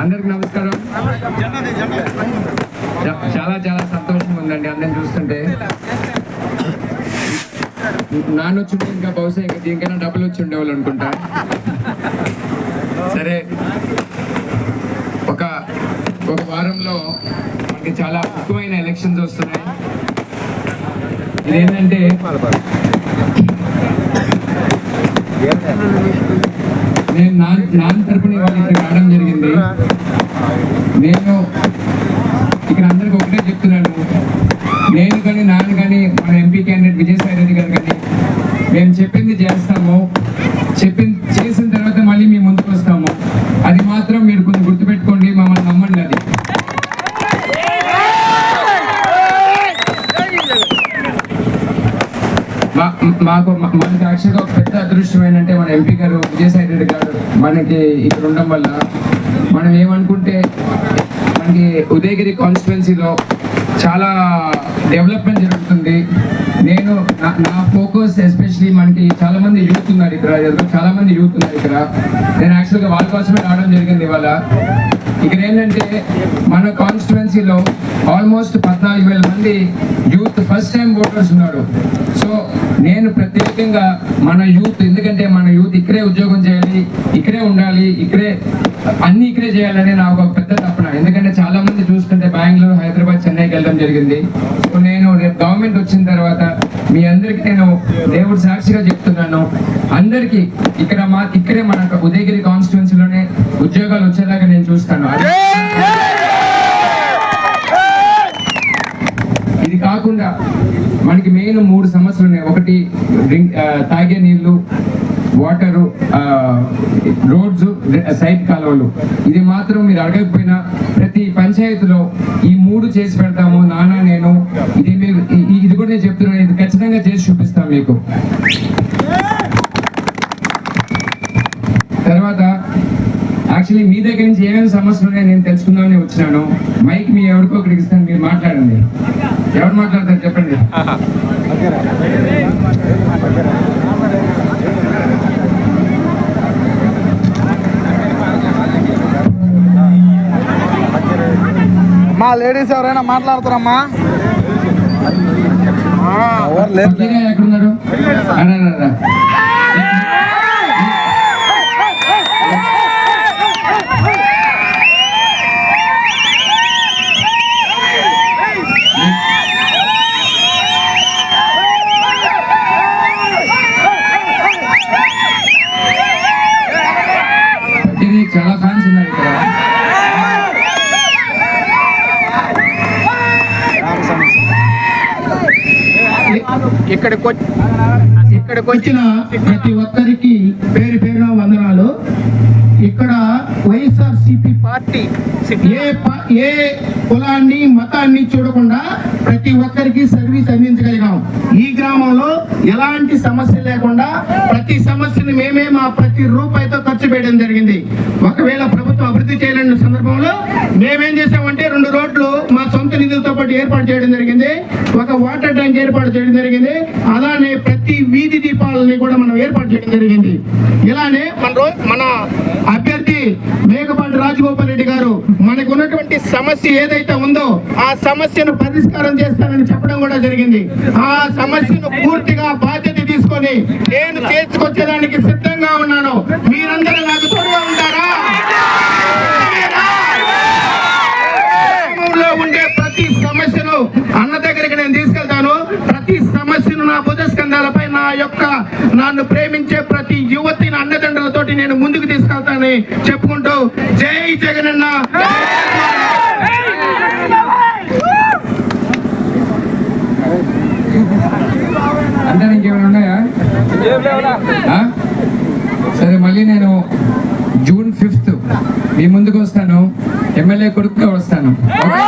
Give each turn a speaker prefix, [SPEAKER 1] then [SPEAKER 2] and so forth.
[SPEAKER 1] అందరికి నమస్కారం. చాలా చాలా సంతోషంగా ఉందండి అందరిని చూస్తుంటే. నాన్న వచ్చి ఇంకా బహుశా ఇంకా దీనికైనా డబ్బులు వచ్చి ఉండేవాళ్ళు అనుకుంటా. సరే. ఒక ఒక వారంలో మనకి చాలా ముఖ్యమైన ఎలక్షన్స్ వస్తున్నాయి. ఇదేంటంటే నేను నా నాన్న తరపున ఇవాళ ఇక్కడ రావడం జరిగింది. నేను ఇక్కడ అందరికి ఒకటే చెప్తున్నాను. నేను కానీ నాన్న కానీ మన ఎంపీ క్యాండిడేట్ విజయసాయి రెడ్డి గారు కానీ మేము చెప్పింది చేస్తాము. చెప్పింది చేసిన తర్వాత మళ్ళీ మేము ముందుకు వస్తాము. అది మాత్రం మీరు కొంచెం గుర్తుపెట్టుకోండి. మమ్మల్ని నమ్మండి అది మా- మాకు మనకి యాక్చువల్గా ఒక పెద్ద అదృష్టం ఏంటంటే మన ఎంపీ గారు విజయసాయి రెడ్డి గారు మనకి ఇక్కడ ఉండడం వల్ల మనం ఏమనుకుంటే మనకి ఉదయగిరి కాన్స్టిట్యున్సీలో చాలా డెవలప్మెంట్ జరుగుతుంది. నేను నా- నా ఫోకస్ ఎస్పెషలీ మనకి చాలా మంది యూత్ ఉన్నారు ఇక్కడ చాలా మంది యూత్ ఉన్నారు ఇక్కడ. నేను యాక్చువల్గా వాళ్ళ కోసమే రావడం జరిగింది ఇవాళ. ఇక్కడ ఏంటంటే మన కాన్స్టిట్యున్సీలో ఆల్మోస్ట్ పద్నాలుగు వేల మంది యూత్ ఫస్ట్ టైం ఓటర్స్ ఉన్నారు. సో నేను ప్రత్యేకంగా మన యూత్ ఎందుకంటే మన యూత్ ఇక్కడే ఉద్యోగం చేయాలి ఇక్కడే ఉండాలి ఇక్కడే అన్ని ఇక్కడే చేయాలని నాకు ఒక పెద్ద తప్పన ఎందుకంటే చాలా మంది చూస్తుంటే బెంగళూరు హైదరాబాద్ చెన్నైకి వెళ్ళడం జరిగింది. సో నేను రేపు గవర్నమెంట్ వచ్చిన తర్వాత మీ అందరికీ నేను దేవుడు సాక్షిగా చెప్తున్నాను. అందరికీ ఇక్కడ మా ఇక్కడే మన ఉదయగిరి కాన్స్టిట్యున్సీలోనే ఉద్యోగాలు వచ్చేలాగా నేను చూస్తాను అది- ఇది కాకుండా మనకి మెయిన్ మూడు సమస్యలు ఉన్నాయి ఒకటి డ్రింక్ ఆ, తాగే నీళ్ళు వాటరు రోడ్స్ సైడ్ కాలువలు. ఇది మాత్రం మీరు అడగకపోయినా ప్రతి పంచాయతీలో ఈ మూడు చేసి పెడతాము నాన్న నేను. ఇది మీరు ఇది కూడా నేను చెప్తున్నాను ఇది ఖచ్చితంగా చేసి చూపిస్తాను మీకు. తర్వాత యాక్చువల్లీ మీ దగ్గర నుంచి ఏమేమి సమస్యలు ఉన్నాయో నేను తెలుసుకుందామని వచ్చినాను. మైక్ మీ ఎవరికో ఒకరికి ఇస్తాను మీరు మాట్లాడండి. ఎవరు మాట్లాడతారు చెప్పండి.
[SPEAKER 2] లేడీస్ ఎవరైనా మాట్లాడతారమ్మా? ఆ, ఇక్కడికి వచ్చి ఇక్కడికి
[SPEAKER 3] వచ్చిన ప్రతి ఒక్కరికి పేరు పేరున వందనాలు. ఇక్కడ
[SPEAKER 2] పార్టీ
[SPEAKER 3] ఏ ఏ కులాన్ని మతాన్ని చూడకుండా ప్రతి ఒక్కరికి సర్వీస్ అందించగలిగాం. ఈ గ్రామంలో ఎలాంటి సమస్య లేకుండా ప్రతి సమస్యని మేమే మా ప్రతి రూపాయితో ఖర్చు పెట్టడం జరిగింది. ఒకవేళ ప్రభుత్వం అభివృద్ధి చేయలేని సందర్భంలో మేమేం చేసామంటే రెండు రోడ్లు మా సొంత నిధులతో పాటు ఏర్పాటు చేయడం జరిగింది. ఒక వాటర్ ట్యాంక్ ఏర్పాటు చేయడం జరిగింది. అలానే ప్రతి వీధి దీపాలని కూడా మనం ఏర్పాటు చేయడం జరిగింది. ఇలానే మన మన అభ్యర్థి మేకపాటి రాజగోపాల్ రెడ్డి గారు మనకు ఉన్నటువంటి సమస్య ఏదైతే ఉందో ఆ సమస్యను పరిష్కారం చేస్తానని చెప్పడం కూడా జరిగింది. ఆ సమస్యను పూర్తిగా బాధ్యత తీసుకొని నేను చేసుకొచ్చేదానికి సిద్ధంగా ఉన్నాను. మీరందరూ నాకు తోడుగా ఉంటారా? ఉండే ప్రతి సమస్యను అన్న దగ్గరికి నేను తీసుకెళ్తాను. ప్రతి సమస్యను నా బుధస్కందాలపై నా యొక్క నన్ను ప్రేమించే ప్రతి యువతి అన్నదండలతోటి నేను ముందుకు తీసుకెళ్తానని చెప్పుకుంటూ జై జగనన్న.
[SPEAKER 1] అంటే ఇంకేమైనా ఉన్నాయా? సరే మళ్ళీ నేను జూన్ ఫిఫ్త్ మీ ముందుకు వస్తాను. ఎమ్మెల్యే కొడుకుగా వస్తాను. ఓకే?